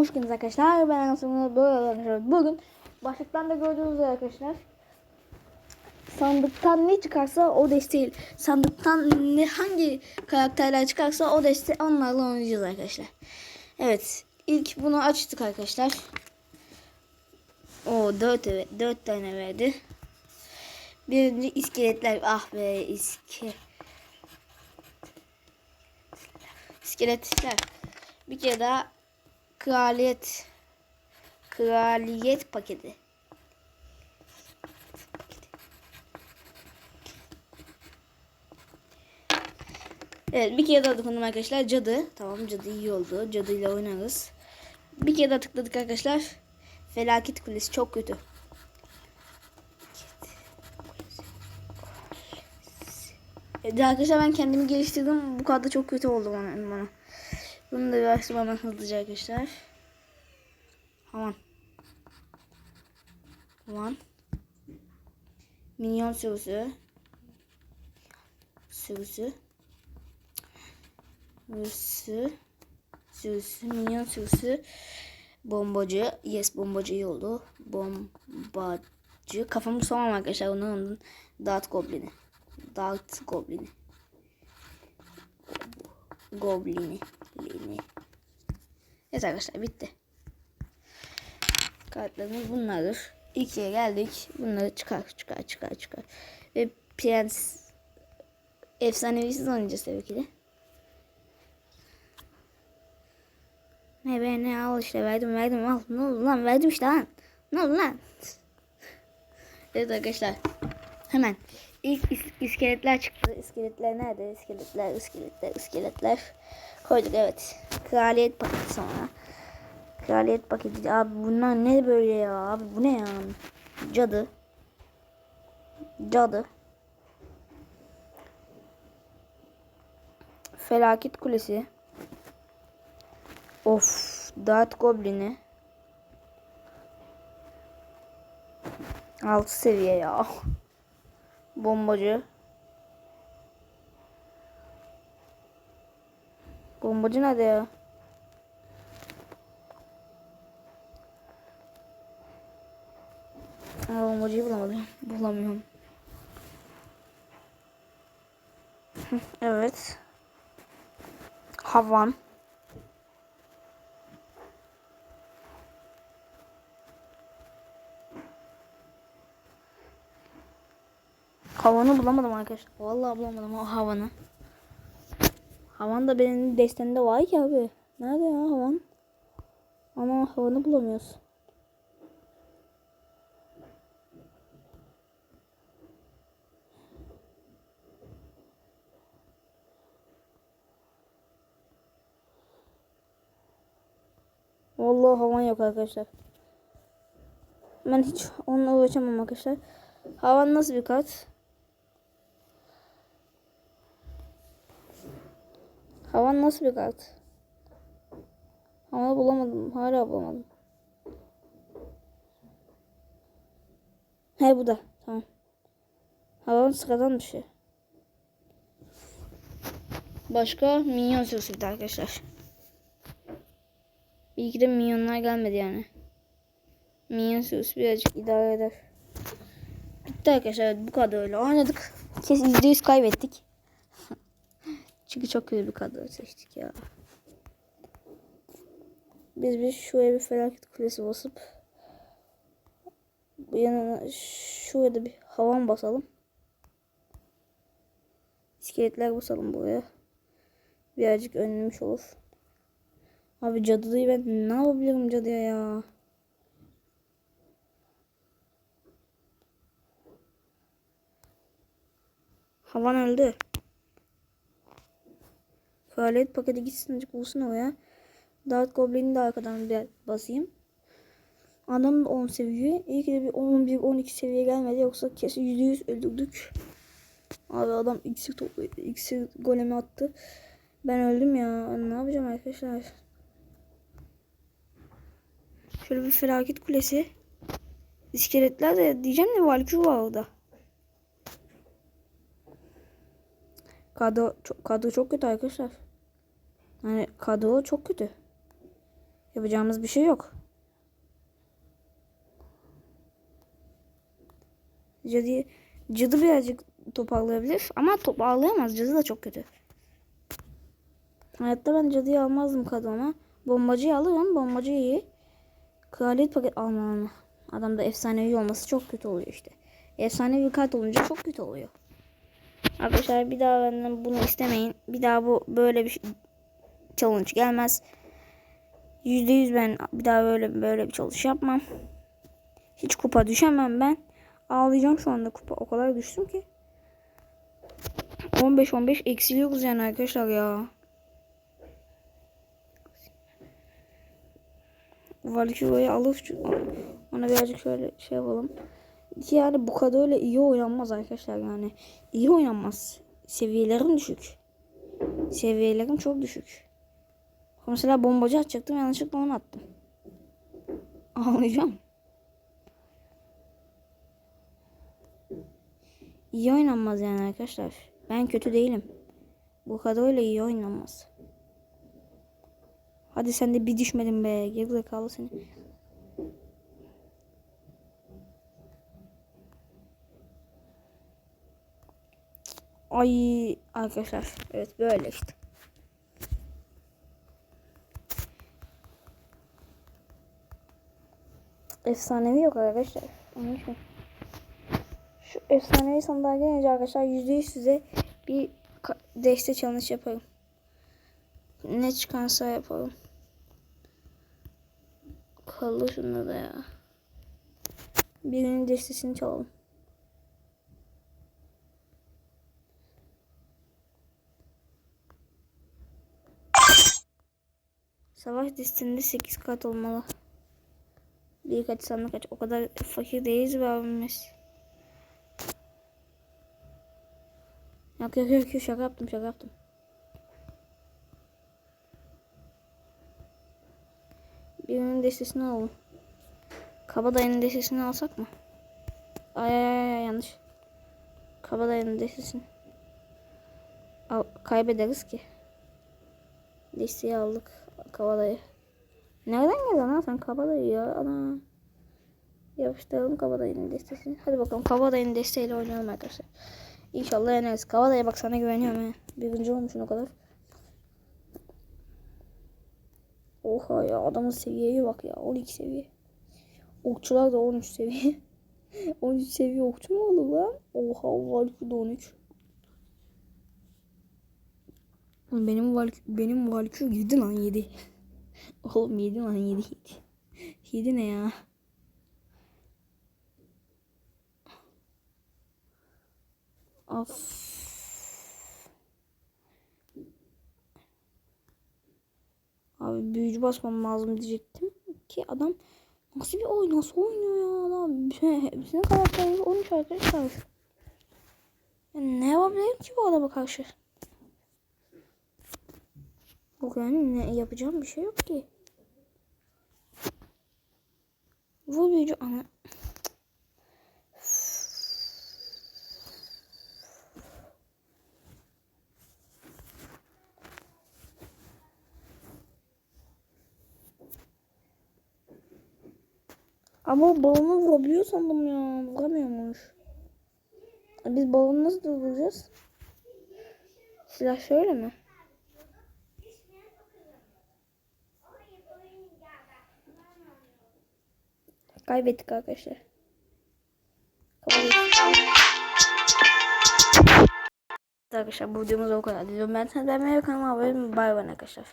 hoş geldiniz arkadaşlar. Ben arkadaşlar. Bugün başlıktan da gördüğünüz üzere arkadaşlar. Sandıktan ne çıkarsa o desteği, sandıktan ne hangi karakterler çıkarsa o desteği onlarla oynayacağız arkadaşlar. Evet, ilk bunu açtık arkadaşlar. O 4 evet 4 tane verdi. Birinci iskeletler. Ah be iske. İskeletler. Bir kere daha kraliyet kraliyet paketi. Evet bir kere daha dokundum arkadaşlar. Cadı. Tamam cadı iyi oldu. Cadıyla oynarız. Bir kere daha tıkladık arkadaşlar. Felaket kulesi çok kötü. Evet arkadaşlar ben kendimi geliştirdim. Bu kadar çok kötü oldu bana. bana. Bunu da bir açtım hemen hızlıca arkadaşlar. Aman. Aman. Minyon sürüsü. Sürüsü. Sürüsü. Sürüsü. Minyon sürüsü. Bombacı. Yes bombacı iyi oldu. Bombacı. Kafamı soğan arkadaşlar. Onun, onun Dart Goblin'i. Dart Goblin'i. Goblin'i. Evet arkadaşlar bitti. Kartlarımız bunlardır. İkiye geldik. Bunları çıkar çıkar çıkar çıkar. Ve Prens efsanevisiz oynayacağız tabii ki de. Ne be ne al işte verdim verdim al. Ne oldu lan verdim işte lan. Ne oldu lan? Evet arkadaşlar. Hemen ilk is- iskeletler çıktı. İskeletler nerede? İskeletler, iskeletler, iskeletler. Koyduk evet. Kraliyet paketi sonra. Kraliyet paketi. Abi bunlar ne böyle ya? Abi bu ne ya? Cadı. Cadı. Felaket kulesi. Of. Dart Goblin'i. 6 seviye ya. Bombacı. Bombacı nerede ya? Aa, bombacıyı bulamadım. Bulamıyorum. Evet. Havan. Havanı bulamadım arkadaşlar. Vallahi bulamadım o havanı. Havan da benim destemde var ki abi. Nerede ya havan? Ama havanı bulamıyoruz. Vallahi havan yok arkadaşlar. Ben hiç onunla uğraşamam arkadaşlar. Havan nasıl bir kart? Havan nasıl bir kart? Havanı bulamadım. Hala bulamadım. He bu da. Tamam. Havan sıradan bir şey. Başka minyon sürüsü arkadaşlar. İyi ki de minyonlar gelmedi yani. Minyon sürüsü birazcık idare eder. Bitti arkadaşlar. Evet, bu kadar öyle oynadık. Kesin %100 kaybettik. Çünkü çok kötü bir kadro seçtik ya. Biz bir şuraya bir felaket kulesi basıp bu yanına şuraya da bir havan basalım. İskeletler basalım buraya. Birazcık önlemiş olur. Abi cadıyı ben ne yapabilirim cadıya ya? Havan öldü. Kraliyet paketi gitsin azıcık bulsun oraya. Dart Goblin'i de arkadan bir basayım. Adam da 10 seviye. İyi ki de bir 11-12 seviye gelmedi. Yoksa kesin %100 öldürdük. Abi adam iksir toplu iksir golemi attı. Ben öldüm ya. Ne yapacağım arkadaşlar? Şöyle bir felaket kulesi. İskeletler de diyeceğim de Valkyrie var orada. Kadro çok, kadro çok kötü arkadaşlar. Yani kadro çok kötü. Yapacağımız bir şey yok. Cadı, cadı birazcık toparlayabilir ama toparlayamaz. Cadı da çok kötü. Hayatta ben cadıyı almazdım kadına. Bombacıyı alırım. Bombacı iyi. Kraliyet paket almam. Adamda efsanevi olması çok kötü oluyor işte. Efsanevi kart olunca çok kötü oluyor. Arkadaşlar bir daha benden bunu istemeyin. Bir daha bu böyle bir şey- challenge gelmez. %100 ben bir daha böyle böyle bir challenge yapmam. Hiç kupa düşemem ben. Ağlayacağım şu anda kupa. O kadar düştüm ki. 15-15 eksiliyoruz yani arkadaşlar ya. Valkyrie'yi alıp ona birazcık şöyle şey yapalım. Yani bu kadar öyle iyi oynanmaz arkadaşlar yani. İyi oynanmaz. Seviyelerim düşük. Seviyelerim çok düşük. Mesela bombacı atacaktım yanlışlıkla onu attım. Ağlayacağım. İyi oynanmaz yani arkadaşlar. Ben kötü değilim. Bu kadar öyle iyi oynanmaz. Hadi sen de bir düşmedin be. Gerizekalı seni. Ay arkadaşlar. Evet böyle işte. Efsanevi yok arkadaşlar. Onun için. Şu efsanevi sandığa gelince arkadaşlar %100 size bir deste challenge yaparım. Ne çıkarsa yapalım. Kaldı şunda da ya. Birinin destesini çalalım. Savaş destesinde 8 kat olmalı. Birkaç sandık aç. O kadar fakir değiliz be abimiz. Yok yok yok şaka yaptım şaka yaptım. Birinin destesini alalım. Kabadayının destesini alsak mı? Ay ay ay, yanlış. Kabadayının destesini. Al, kaybederiz ki. Desteği aldık. Kabadayı. Nereden geldin lan sen kabadayı ya? Ana. Yapıştıralım kabadayının destesini. Hadi bakalım kabadayının desteğiyle oynayalım arkadaşlar. İnşallah yeneriz. Kabadaya bak sana güveniyorum he. Birinci olmuşsun o kadar. Oha ya adamın seviyeye bak ya. 12 seviye. Okçular da 13 seviye. 13 seviye okçu mu olur lan? Oha Valkyrie de 13. Oğlum Benim Valkyrie, benim Valkyrie 7 lan 7. Oğlum 7 lan 7 7. 7 ne ya? Of. Abi büyücü basmam lazım diyecektim ki adam nasıl bir oyun nasıl oynuyor ya adam hepsinin karakterleri 13 arkadaşlar. Ya ne yapabilirim ki bu adama karşı? Bu yani ne yapacağım bir şey yok ki. Bu büyücü ana. Ama balonu vurabiliyor sandım ya. Vuramıyormuş. Biz balonu nasıl durduracağız? Silah şöyle mi? Kaybettik arkadaşlar. Arkadaşlar bu videomuz o kadar. Ben sana beğenmeyi kanalıma abone olmayı. Bay bay arkadaşlar.